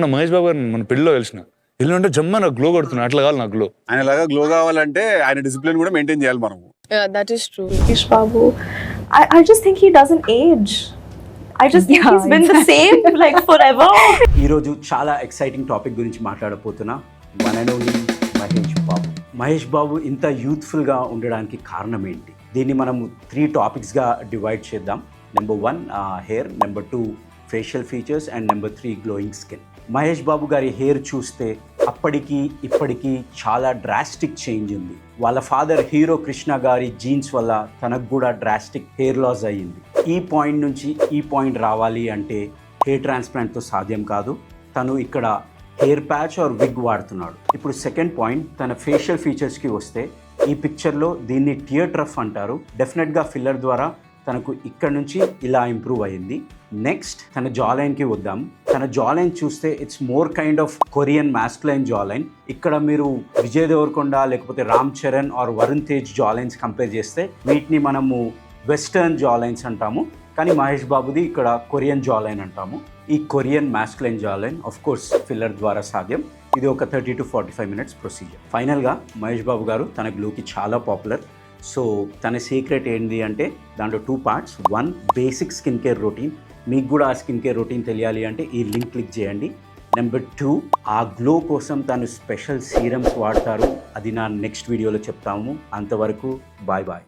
నా మహేష్ బాబు గారిని మన పెళ్ళిలో కలిసిన. వెళ్ళినంటే జమ్మ నాకు గ్లో కొడుతున్నా అట్లా కావాలి నాకు గ్లో. ఆయన లాగా గ్లో కావాలంటే ఆయన డిసిప్లిన్ కూడా మెయింటైన్ చేయాలి Yeah, that is true. Yash Babu, I, I just think he doesn't age. I just think Yeah, he's been the same like forever. ఈరోజు చాలా ఎక్సైటింగ్ టాపిక్ గురించి మాట్లాడబోతున్నా. మనలోని మహేష్ బాబు. మహేష్ బాబు ఇంత యూత్ఫుల్గా ఉండడానికి కారణం ఏంటి? దీన్ని మనము త్రీ టాపిక్స్గా డివైడ్ చేద్దాం. Number one hair number two facial features and number three glowing skin Mahesh Babu గారి హెయిర్ చూస్తే అప్పటికి ఇప్పటికీ చాలా డ్రాస్టిక్ చేంజ్ ఉంది. వాళ్ళ ఫాదర్ హీరో కృష్ణ గారి జీన్స్ వల్ల తనకు కూడా డ్రాస్టిక్ హెయిర్ లాస్ అయ్యింది. ఈ పాయింట్ నుంచి ఈ పాయింట్ రావాలి అంటే హెయిర్ ట్రాన్స్ప్లాంట్తో సాధ్యం కాదు. తను ఇక్కడ హెయిర్ ప్యాచ్ ఆర్ విగ్ వాడుతున్నాడు. ఇప్పుడు సెకండ్ పాయింట్ తన ఫేషియల్ ఫీచర్స్కి వస్తే ఈ పిక్చర్లో దీన్ని టియర్ ట్రఫ్ అంటారు. డెఫినెట్గా ఫిల్లర్ ద్వారా తనకు ఇక్కడ నుంచి ఇలా ఇంప్రూవ్ అయ్యింది. నెక్స్ట్ తన జాలైన్కి వద్దాం. తన జాలైన్ చూస్తే it's more kind of Korean masculine jawline ఇక్కడ మీరు విజయ్ దేవరకొండ లేకపోతే Ram Charan or Varun Tej jawlines compare చేస్తే వీటిని మనము వెస్టర్న్ జాలైన్స్ అంటాము. కానీ మహేష్ బాబుది ఇక్కడ కొరియన్ జాలైన్ అంటాము. ఈ Korean masculine jawline of course filler ద్వారా సాధ్యం. ఇది ఒక thirty to forty five minutes procedure ఫైనల్గా మహేష్ బాబు గారు తన గ్లూకి చాలా పాపులర్ సో తన సీక్రెట్ ఏంటి అంటే దాంట్లో two parts one basic skin care routine మీకు కూడా ఆ స్కిన్ కేర్ రొటీన్ తెలియాలి అంటే ఈ లింక్ క్లిక్ చేయండి. నెంబర్ టూ ఆ గ్లో కోసం తను స్పెషల్ సీరమ్స్ వాడతారు. అది నా నెక్స్ట్ వీడియోలో చెప్తాము. అంతవరకు బాయ్ బాయ్